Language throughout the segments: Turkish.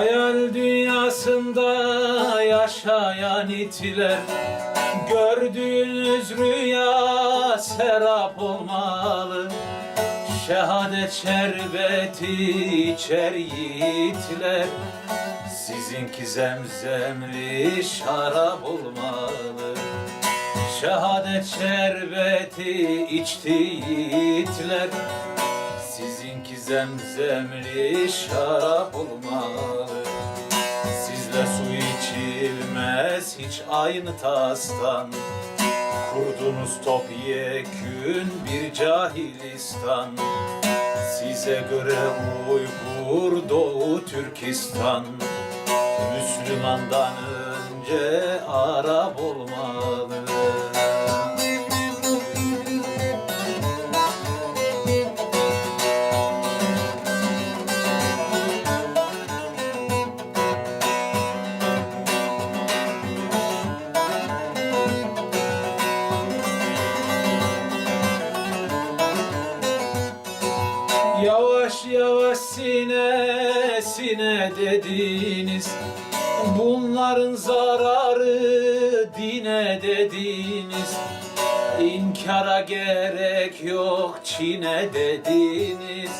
Hayal dünyasında yaşayan itiler Gördüğünüz rüya serap olmalı. Şehadet şerbeti içer yiğitler Sizinki zemzemli şarap olmalı. Şehadet şerbeti içti yiğitler Sizinki zemzemli şarap olmalı. Hiç aynı tastan. Kurdunuz topyekün bir cahilistan. Size göre Uygur Doğu Türkistan. Müslümandan önce Arap olmalı Yavaş yavaş sine sine dediniz. Bunların zararı dine dediniz. İnkara gerek yok Çin'e dediniz.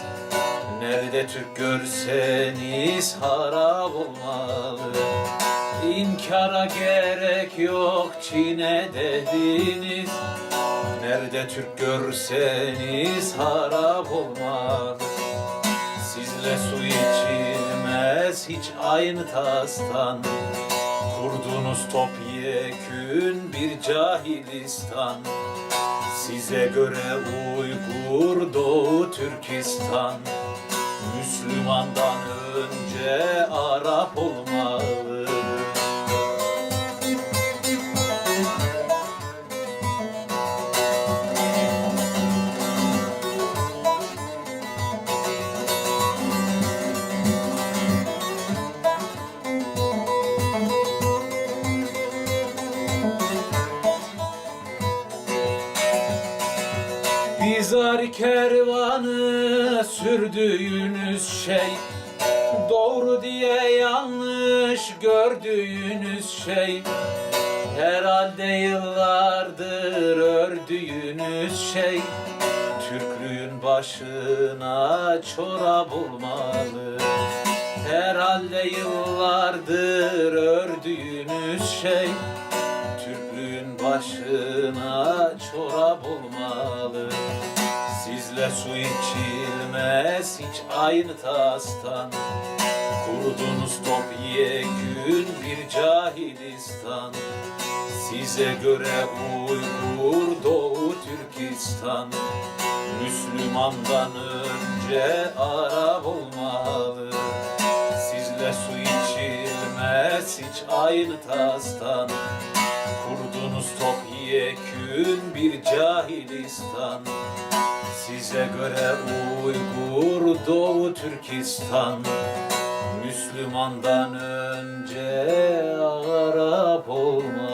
Nerede Türk görseniz harap olmalı. İnkara gerek yok Çin'e dediniz Nerede Türk görseniz harap olmalı Sizle su içilmez hiç aynı tastan. Kurdunuz topyekün bir cahilistan. Size göre Uygur Doğu Türkistan. Müslümandan önce Arap olmalı Bizar kervanı sürdüğünüz şey Doğru diye yanlış gördüğünüz şey. Herhalde yıllardır ördüğünüz şey Türklüğün başına çorap olmalı Herhalde yıllardır ördüğünüz şey başına çorap olmalı. Sizle su içilmez hiç aynı tastan. Kurdunuz topyekün bir cahilistan. Size göre Uygur Doğu Türkistan. Müslümandan önce Arap olmalı içilmez hiç aynı tastan. Kurdunuz topyekün bir cahilistan. Size göre Uygur Doğu Türkistan. Müslümandan önce Arap olmalı